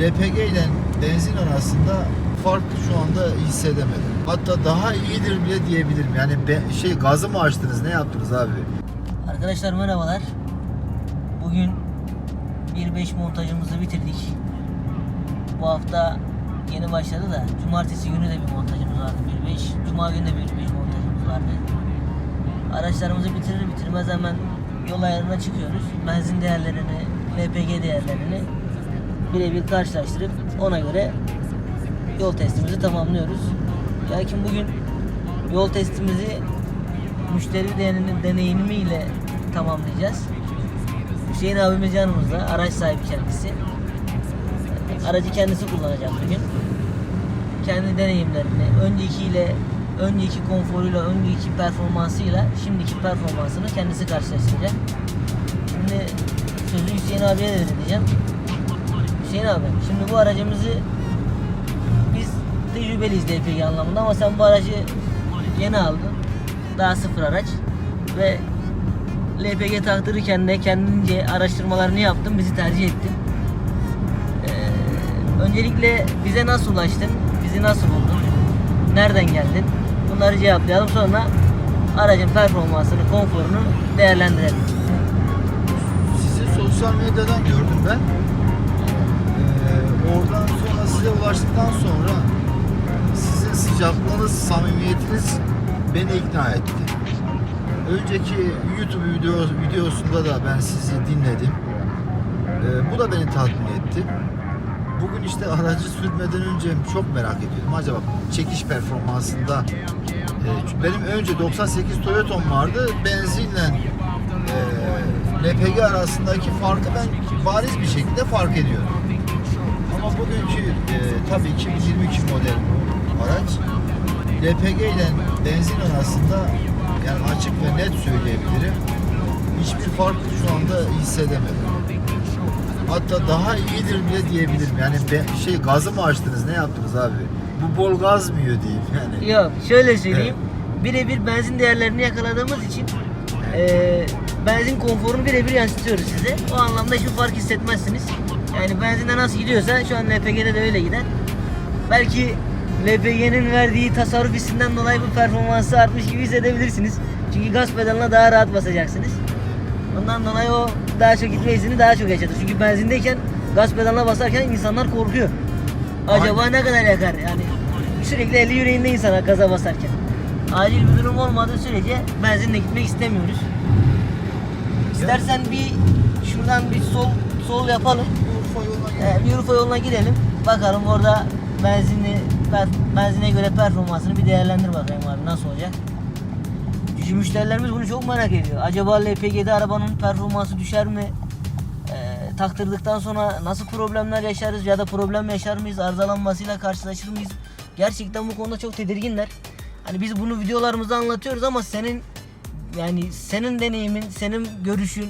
LPG ile benzin arasında fark şu anda hissedemedim. Hatta daha iyidir bile diyebilirim. Yani be- şey gazı mı açtınız ne yaptınız abi? Arkadaşlar merhabalar. Bugün 1.5 montajımızı bitirdik. Bu hafta yeni başladı da cumartesi günü de bir montajımız vardı 1.5. Cuma günü de 1.5 montajımız vardı. Araçlarımızı bitirir bitirmez hemen yol ayarına çıkıyoruz. Benzin değerlerini, LPG değerlerini birebir karşılaştırıp ona göre yol testimizi tamamlıyoruz. Lakin bugün yol testimizi müşteri deneyimi- deneyimiyle tamamlayacağız. Hüseyin abimiz yanımızda, araç sahibi kendisi. Aracı kendisi kullanacak bugün. Kendi deneyimlerini, öncekiyle, önceki konforuyla, önceki performansıyla şimdiki performansını kendisi karşılaştıracak. Şimdi sözü Hüseyin abiye de vereceğim. Hüseyin abi, şimdi bu aracımızı biz tecrübeliyiz LPG anlamında ama sen bu aracı yeni aldın. Daha sıfır araç ve LPG taktırırken de kendince araştırmalarını yaptın, bizi tercih ettin. Ee, öncelikle bize nasıl ulaştın, bizi nasıl buldun, nereden geldin? Bunları cevaplayalım sonra aracın performansını, konforunu değerlendirelim. Sizi sosyal medyadan gördüm ben. Oradan sonra size ulaştıktan sonra sizin sıcaklığınız, samimiyetiniz beni ikna etti. Önceki YouTube video, videosunda da ben sizi dinledim. Ee, bu da beni tatmin etti. Bugün işte aracı sürmeden önce çok merak ediyordum. Acaba çekiş performansında e, benim önce 98 Toyota'm vardı. Benzinle e, LPG arasındaki farkı ben bariz bir şekilde fark ediyorum. Ama bugünkü e, tabii 2022 model araç LPG ile benzin arasında yani açık ve net söyleyebilirim. Hiçbir fark şu anda hissedemedim. Hatta daha iyidir bile diyebilirim. Yani be- şey gazı mı açtınız ne yaptınız abi? Bu bol gaz mı yiyor diyeyim yani. Yok şöyle söyleyeyim. Birebir benzin değerlerini yakaladığımız için eee, benzin konforunu birebir yansıtıyoruz size. O anlamda hiçbir fark hissetmezsiniz. Yani benzinde nasıl gidiyorsa şu an LPG'de de öyle gider. Belki LPG'nin verdiği tasarruf hissinden dolayı bu performansı artmış gibi hissedebilirsiniz. Çünkü gaz pedalına daha rahat basacaksınız. Ondan dolayı o daha çok gitme hissini daha çok yaşatır. Çünkü benzindeyken gaz pedalına basarken insanlar korkuyor. Acaba Aynen. ne kadar yakar? Yani sürekli eli yüreğinde insana gaza basarken. Acil bir durum olmadığı sürece benzinle gitmek istemiyoruz. İstersen bir şuradan bir sol sol yapalım. Urfa yoluna Ee, bir Urfa yoluna gidelim. Bakalım orada benzinli benzine göre performansını bir değerlendir bakayım abi nasıl olacak. Çünkü müşterilerimiz bunu çok merak ediyor. Acaba LPG'de arabanın performansı düşer mi? Ee, taktırdıktan sonra nasıl problemler yaşarız ya da problem yaşar mıyız? Arızalanmasıyla karşılaşır mıyız? Gerçekten bu konuda çok tedirginler. Hani biz bunu videolarımızda anlatıyoruz ama senin yani senin deneyimin, senin görüşün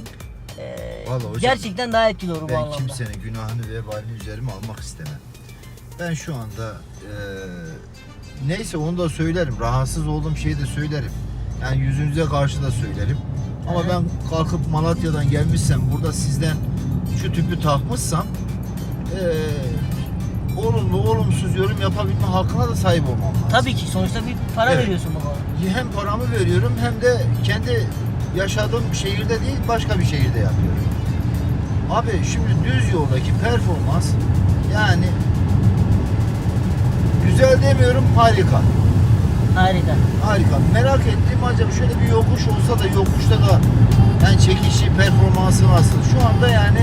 e, Vallahi hocam, gerçekten daha etkili olur bu Ben anlamda. kimsenin günahını vebalini üzerime almak istemem. Ben şu anda eee, neyse onu da söylerim. Rahatsız olduğum şeyi de söylerim. Yani yüzünüze karşı da söylerim. Ama Hı ben kalkıp Malatya'dan gelmişsem burada sizden şu tüpü takmışsam eee olumlu olumsuz yorum yapabilme hakkına da sahip olmam lazım. Tabii ki sonuçta bir para Evet. veriyorsun bu konuda. Hem paramı veriyorum hem de kendi yaşadığım şehirde değil başka bir şehirde yapıyorum. Abi şimdi düz yoldaki performans yani güzel demiyorum harika. Harika. Harika. Merak ettiğim acaba şöyle bir yokuş olsa da yokuşta da yani çekişi performansı nasıl? Şu anda yani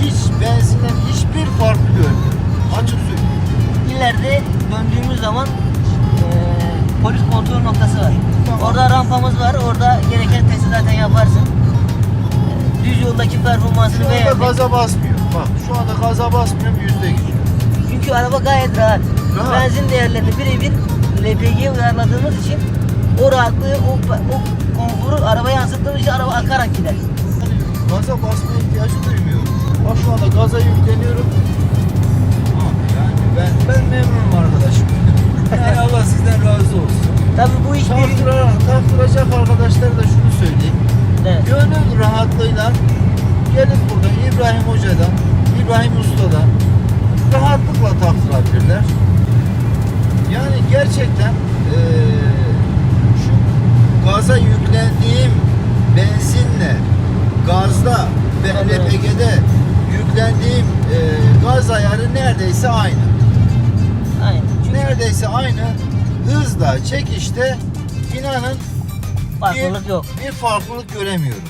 hiç benzinden hiçbir farkı görmüyorum. Açık söyleyeyim. İleride döndüğümüz zaman eee, polis kontrol noktası var. Tamam. Orada rampamız var. Orada gereken testi zaten yaparsın. Düz yoldaki performansını Şu anda beğendim. gaza basmıyor. Bak şu anda gaza basmıyorum yüzde gidiyor. Çünkü araba gayet rahat. Rahat. Benzin değerlerini birebir LPG'ye uyarladığımız için o rahatlığı, o, o konforu arabaya yansıttığımız için araba akarak gider. gaza basma ihtiyacı duymuyorum. Bak şu anda gaza yükleniyorum. Yani ben ben memnunum arkadaşım. Yani Allah sizden razı olsun. Tabii bu iş bir... Taktıra, taktıracak arkadaşlara da şunu söyleyeyim. Evet. Gönül rahatlığıyla gelin burada İbrahim Hoca'dan, İbrahim Usta'dan rahatlıkla taktırabilirler. Yani gerçekten eee, şu gaza yüklendiğim benzinle gazda ve. LPG'de yüklendiğim eee, gaz ayarı neredeyse aynı. Çünkü Neredeyse aynı hızla, çekişte inanın farklılık bir, yok. bir farklılık göremiyorum.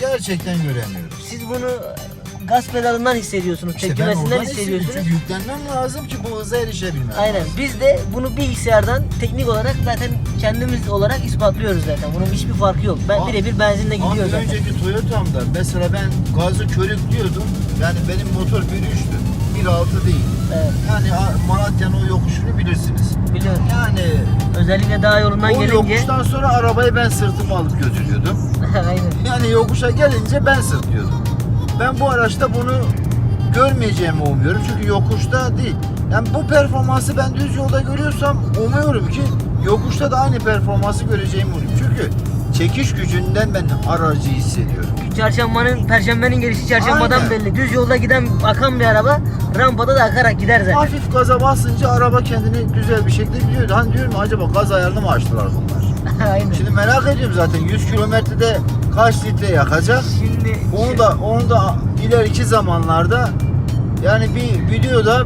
Gerçekten göremiyorum. Siz bunu gaz pedalından hissediyorsunuz, İşte tepkimesinden hissediyorsunuz. Çünkü yüklenmem lazım ki bu hıza erişebilmem Aynen. lazım. Biz de bunu bilgisayardan teknik olarak zaten kendimiz olarak ispatlıyoruz zaten. Bunun hiçbir farkı yok. Ben birebir benzinle gidiyor zaten. önceki Toyota'mda mesela ben gazı körüklüyordum. Yani benim motor 1.3'tü. 1.6 değil. Evet. Yani Malatya'nın o yokuşunu bilirsiniz. Biliyorum. Yani Özellikle dağ yolundan o gelince. yokuştan sonra arabayı ben sırtıma alıp götürüyordum. Aynen. Yani yokuşa gelince ben sırtıyordum. Ben bu araçta bunu görmeyeceğimi umuyorum. Çünkü yokuşta değil. Yani bu performansı ben düz yolda görüyorsam umuyorum ki yokuşta da aynı performansı göreceğimi umuyorum. Çünkü çekiş gücünden ben aracı hissediyorum. Çarşambanın, perşembenin gelişi çarşambadan Aynen. belli. Düz yolda giden akan bir araba rampada da akarak gider zaten. Hafif gaza basınca araba kendini güzel bir şekilde biliyor. Hani diyorum acaba gaz ayarını mı açtılar bunlar? Aynen. Şimdi merak ediyorum zaten 100 kilometrede kaç litre yakacak? Şimdi Onu da onu da ileriki zamanlarda yani bir videoda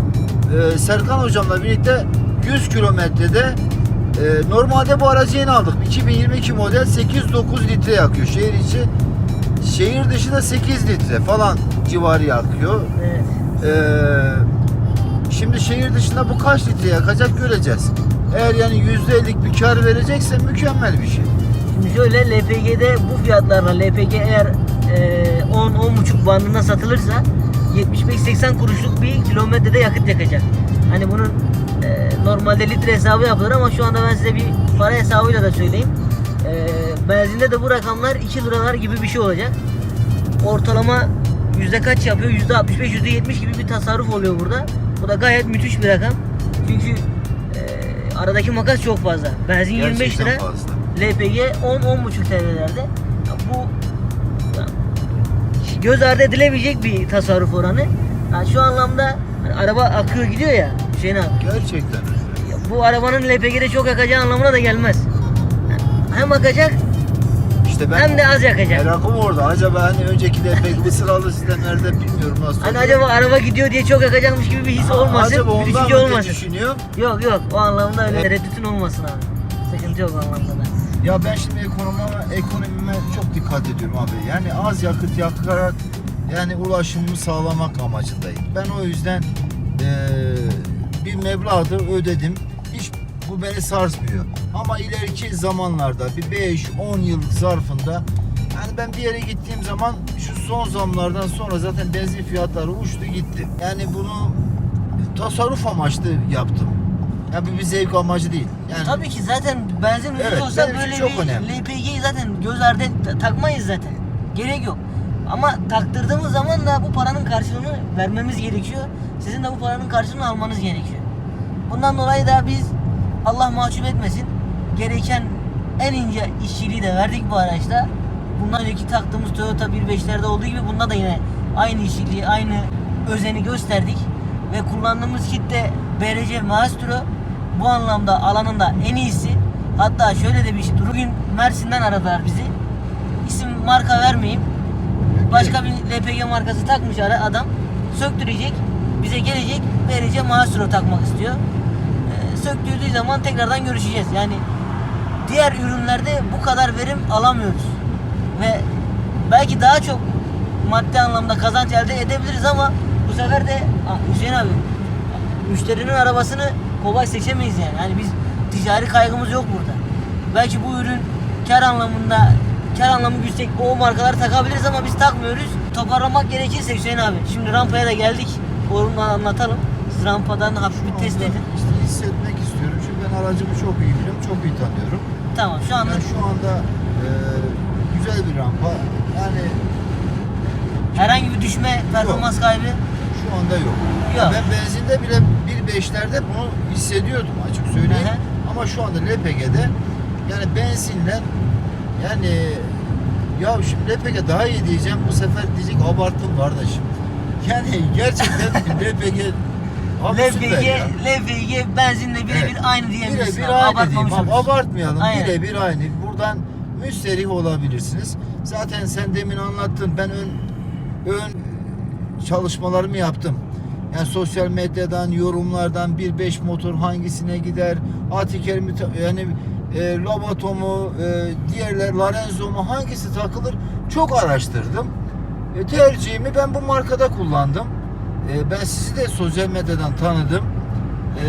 e, Serkan hocamla birlikte 100 kilometrede e, normalde bu aracı yeni aldık. 2022 model 8-9 litre yakıyor şehir içi. Şehir dışı da 8 litre falan civarı yakıyor. evet. Ee, şimdi şehir dışında bu kaç litre yakacak göreceğiz. Eğer yani %50'lik bir kar verecekse mükemmel bir şey. Şimdi şöyle LPG'de bu fiyatlarla LPG eğer e, 10-10,5 bandında satılırsa 75-80 kuruşluk bir kilometrede yakıt yakacak. Hani bunun e, normalde litre hesabı yapılır ama şu anda ben size bir para hesabıyla da söyleyeyim. E, benzinde de bu rakamlar 2 liralar gibi bir şey olacak. Ortalama yüzde kaç yapıyor? Yüzde 65, yüzde 70 gibi bir tasarruf oluyor burada. Bu da gayet müthiş bir rakam. Çünkü e, aradaki makas çok fazla. Benzin 25 Gerçekten lira. fazla. LPG 10-10,5 TL'lerde. Ya bu ya, göz ardı edilemeyecek bir tasarruf oranı. Yani şu anlamda hani araba akıyor gidiyor ya Hüseyin abi. Gerçekten öyle. Bu arabanın LPG'de çok yakacağı anlamına da gelmez. Hem akacak İşte ben hem de az yakacak. merakım orada. Acaba hani önceki de pek sıralı sistemlerde bilmiyorum nasıl Hani oluyor. acaba araba gidiyor diye çok yakacakmış gibi bir his Aa, olmasın, Acaba ondan mı olmasın. düşünüyorum. Yok yok o anlamda öyle Evet. tereddütün olmasın abi. Sıkıntı yok o anlamda da. Ya ben şimdi ekonomime, ekonomime çok dikkat ediyorum abi. Yani az yakıt yakarak yani ulaşımımı sağlamak amacındayım. Ben o yüzden eee, bir meblağda ödedim. Bu beni sarsmıyor. Ama ileriki zamanlarda bir 5-10 yıllık zarfında yani ben bir yere gittiğim zaman şu son zamlardan sonra zaten benzin fiyatları uçtu gitti. Yani bunu tasarruf amaçlı yaptım. Ya bu bir zevk amacı değil. Yani Tabii ki zaten benzin ucuz Evet, olsa böyle çok bir önemli. LPG'yi zaten göz ardı takmayız zaten. Gerek yok. Ama taktırdığımız zaman da bu paranın karşılığını vermemiz gerekiyor. Sizin de bu paranın karşılığını almanız gerekiyor. Bundan dolayı da biz Allah mahcup etmesin gereken en ince işçiliği de verdik bu araçta. Bundan önceki taktığımız Toyota 1.5'lerde olduğu gibi bunda da yine aynı işçiliği, aynı özeni gösterdik. Ve kullandığımız kit de BRC Maestro bu anlamda alanında en iyisi. Hatta şöyle de bir şey. Bugün Mersin'den aradılar bizi. İsim marka vermeyeyim. Başka bir LPG markası takmış adam. Söktürecek. Bize gelecek. BRC Maestro takmak istiyor. Söktürdüğü zaman tekrardan görüşeceğiz. Yani diğer ürünlerde bu kadar verim alamıyoruz. Ve belki daha çok maddi anlamda kazanç elde edebiliriz ama bu sefer de Aa, Hüseyin abi müşterinin arabasını kolay seçemeyiz yani. Yani biz ticari kaygımız yok burada. Belki bu ürün kar anlamında kar anlamı yüksek o markaları takabiliriz ama biz takmıyoruz. Toparlamak gerekirse Hüseyin abi. Şimdi rampaya da geldik. Onu anlatalım. Siz rampadan hafif bir test edin. işte hissetmek istiyorum çünkü ben aracımı çok iyi biliyorum, çok iyi tanıyorum. Tamam şu anda Yani şu anda e, güzel bir rampa. Yani herhangi bir düşme performans kaybı şu anda yok. Yok. Ben benzinde bile 1.5'lerde bunu hissediyordum açık söyleyeyim. Hı hı. Ama şu anda LPG'de yani benzinle yani ya şimdi LPG daha iyi diyeceğim bu sefer diyecek abarttım kardeşim. Yani gerçekten LPG Abi süper ya. LPG benzinle birebir Evet. aynı diyebiliriz. Birebir aynı diyeyim. Abartmamış Abi, abartmayalım. Aynen. Birebir aynı. Buradan müsterih olabilirsiniz. Zaten sen demin anlattın. Ben ön ön çalışmalarımı yaptım. Yani sosyal medyadan, yorumlardan 1.5 motor hangisine gider, Atiker mi, ta- yani e, Lobato mu, e, diğerler Lorenzo mu hangisi takılır çok araştırdım. E, tercihimi ben bu markada kullandım. E, ben sizi de sosyal medyadan tanıdım. E,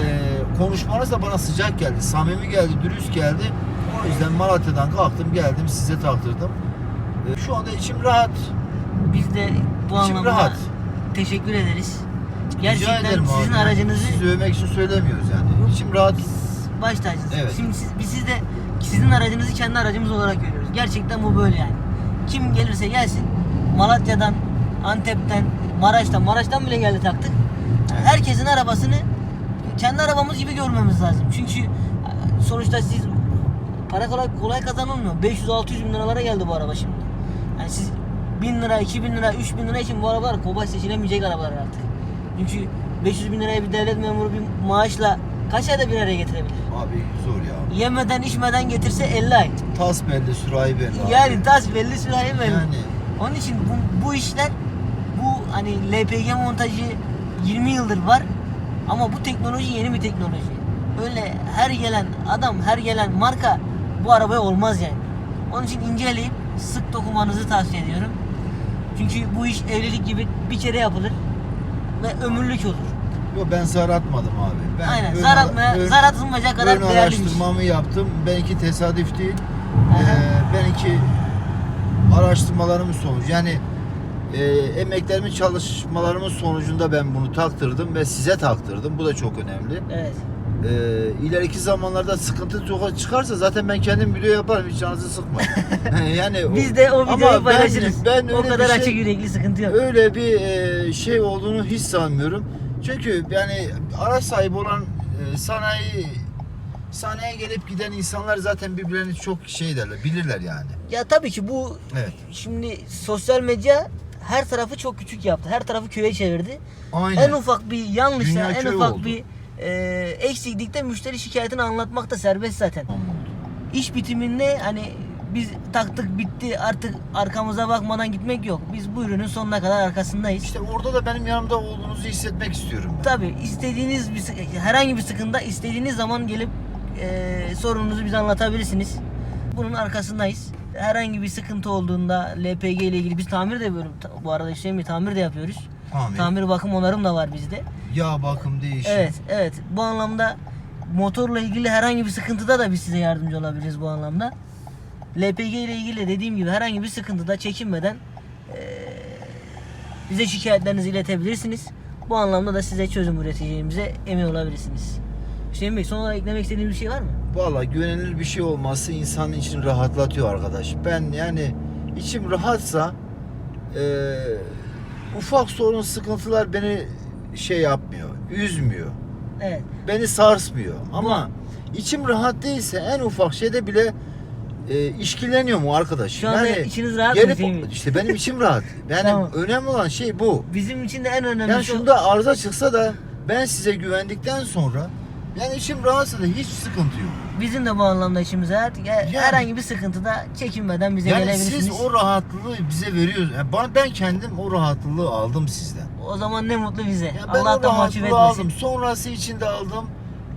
konuşmanız da bana sıcak geldi, samimi geldi, dürüst geldi. O yüzden Malatya'dan kalktım geldim size taktırdım. E, şu anda içim rahat. Biz de bu İçim anlamda rahat. teşekkür ederiz. Gerçekten ederim sizin abi. aracınızı Sizi övmek için söylemiyoruz yani. İçim rahat. baş tacısınız. Evet. Şimdi siz, biz siz de sizin aracınızı kendi aracımız olarak görüyoruz. Gerçekten bu böyle yani. Kim gelirse gelsin Malatya'dan, Antep'ten, Maraş'tan, Maraş'tan bile geldi taktık. Herkesin arabasını kendi arabamız gibi görmemiz lazım. Çünkü e, sonuçta siz para kolay kolay kazanılmıyor. 500-600 bin liralara geldi bu araba şimdi. Yani siz 1000 lira, 2000 lira, 3000 lira için bu arabalar kolay seçilemeyecek arabalar artık. Çünkü 500 bin liraya bir devlet memuru bir maaşla kaç ayda bir araya getirebilir? Abi zor ya. Yemeden içmeden getirse 50 ay. Tas belli, sürahi belli. abi. Yani tas belli sürahi belli. Yani Onun için bu, bu işler hani LPG montajı 20 yıldır var ama bu teknoloji yeni bir teknoloji. Öyle her gelen adam, her gelen marka bu arabaya olmaz yani. Onun için inceleyip sık dokumanızı tavsiye ediyorum. Çünkü bu iş evlilik gibi bir kere yapılır ve ömürlük olur. Yok ben zar atmadım abi. Ben Aynen. ön Zar atmaya, ön- zar atılmayacak kadar ön değerli bir iş. araştırmamı yaptım. Benimki tesadüf değil. Aha. Ee, benimki araştırmalarımın sonucu. Yani e, emeklerimin çalışmalarımın sonucunda ben bunu taktırdım ve size taktırdım. Bu da çok önemli. Evet. Ee, ileriki zamanlarda sıkıntı çok çıkarsa zaten ben kendim video yaparım hiç canınızı sıkmayın. yani o- Biz de o Ama videoyu ben- paylaşırız. Ben, o öyle kadar şey- açık yürekli sıkıntı yok. öyle bir e, şey olduğunu hiç sanmıyorum. Çünkü yani araç sahibi olan e, sanayi sanayiye gelip giden insanlar zaten birbirlerini çok şey derler, bilirler yani. Ya tabii ki bu Evet. şimdi sosyal medya her tarafı çok küçük yaptı. Her tarafı köye çevirdi. Aynen. En ufak bir yanlışta, Dünya en köy ufak oldu. bir e, eksiklikte müşteri şikayetini anlatmak da serbest zaten. İş bitiminde hani biz taktık bitti artık arkamıza bakmadan gitmek yok. Biz bu ürünün sonuna kadar arkasındayız. İşte orada da benim yanımda olduğunuzu hissetmek istiyorum ben. Tabii istediğiniz bir sık- herhangi bir sıkıntı istediğiniz zaman gelip e, sorununuzu bize anlatabilirsiniz. Bunun arkasındayız. Herhangi bir sıkıntı olduğunda LPG ile ilgili biz tamir de yapıyoruz. Bu arada Hüseyin Bey tamir de yapıyoruz. Tamir. Tamir bakım onarım da var bizde. Yağ bakım değişim. Evet, evet. Bu anlamda motorla ilgili herhangi bir sıkıntıda da biz size yardımcı olabiliriz bu anlamda. LPG ile ilgili dediğim gibi herhangi bir sıkıntıda çekinmeden eee, bize şikayetlerinizi iletebilirsiniz. Bu anlamda da size çözüm üreteceğimize emin olabilirsiniz. Hüseyin Bey son olarak eklemek istediğiniz bir şey var mı? Valla güvenilir bir şey olması insanın için rahatlatıyor arkadaş. Ben yani içim rahatsa e, ufak sorun sıkıntılar beni şey yapmıyor, üzmüyor. Evet. Beni sarsmıyor. Ama içim rahat değilse en ufak şeyde bile e, işkilleniyor mu arkadaş? Şu anda içiniz rahat mı gelip, Hüseyin Bey? İşte benim içim rahat. Yani Tamam. önemli olan şey bu. Bizim için de en önemli Yani şey şunda arıza çıksa da ben size güvendikten sonra yani içim rahatsa da hiç sıkıntı yok. bizim de bu anlamda işimiz rahat. Ya- Herhangi bir sıkıntıda çekinmeden bize Yani gelebilirsiniz. siz o rahatlığı bize veriyorsunuz. Yani bana- ben kendim o rahatlığı aldım sizden. O zaman ne mutlu bize. Yani ben Allah o da mahcup rahatlığı etmesin. aldım. Sonrası için de aldım.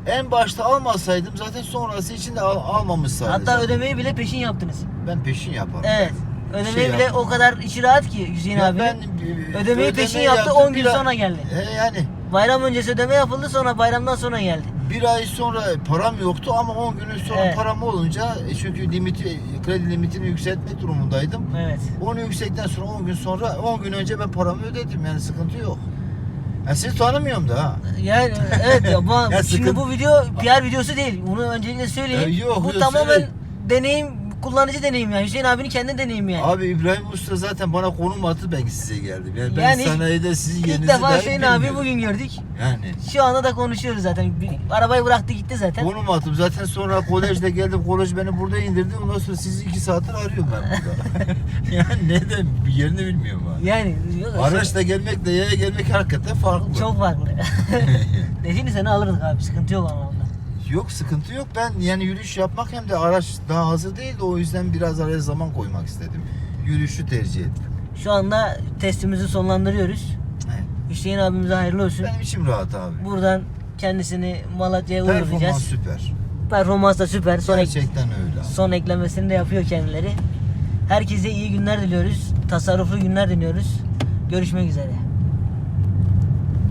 En başta almasaydım zaten sonrası için de al, almamış sadece. Hatta ödemeyi bile peşin yaptınız. ben peşin yaparım. Evet. Ödemeyi şey bile yapmam. o kadar içi rahat ki Hüseyin abi. ben e, Ödemeyi peşin yaptı, yaptım, 10 gün sonra geldi. He yani Bayram öncesi ödeme yapıldı sonra bayramdan sonra geldi. Bir ay sonra param yoktu ama 10 gün sonra Evet. param olunca e, çünkü limiti kredi limitini yükseltmek durumundaydım. Evet. Onu yüksekten sonra 10 gün sonra 10 gün önce ben paramı ödedim yani sıkıntı yok. Ya sizi tanımıyorum da ha. Yani evet ya bu, Ya şimdi sıkıntı- bu video PR videosu değil. Bunu öncelikle söyleyeyim. Ya yok, bu yok, tamamen söyle. deneyim kullanıcı deneyim yani. Hüseyin abinin kendi deneyimi yani. Abi İbrahim Usta zaten bana konum attı ben size geldim. Yani, ben Yani ilk- sanayide sizin İlk yerinizi defa dahi Hüseyin abi bugün gördük. Yani Şu anda da konuşuyoruz zaten. Bir, arabayı bıraktı gitti zaten. konum attım. Zaten sonra kolejde geldim. Kolej beni burada indirdi. Ondan sonra sizi iki saattir arıyorum ben burada. yani neden? Bir yerini bilmiyorum abi. Yani yok, Araçla gelmekle yaya gelmek hakikaten farklı. çok farklı. Desini seni alırdık abi. Sıkıntı yok anlamda. Yok sıkıntı yok. Ben yani yürüyüş yapmak hem de araç daha hazır değildi. O yüzden biraz araya zaman koymak istedim. Yürüyüşü tercih ettim. Şu anda testimizi sonlandırıyoruz. Evet. Hüseyin abimize hayırlı olsun. Benim içim rahat abi. Buradan kendisini Malatya'ya Performans uğurlayacağız. süper. Performans da süper. Son, ek- Gerçekten öyle. abi. son eklemesini de yapıyor kendileri. Herkese iyi günler diliyoruz. Tasarruflu günler diliyoruz. Görüşmek üzere.